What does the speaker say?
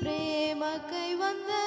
பிரேமக்கை வந்த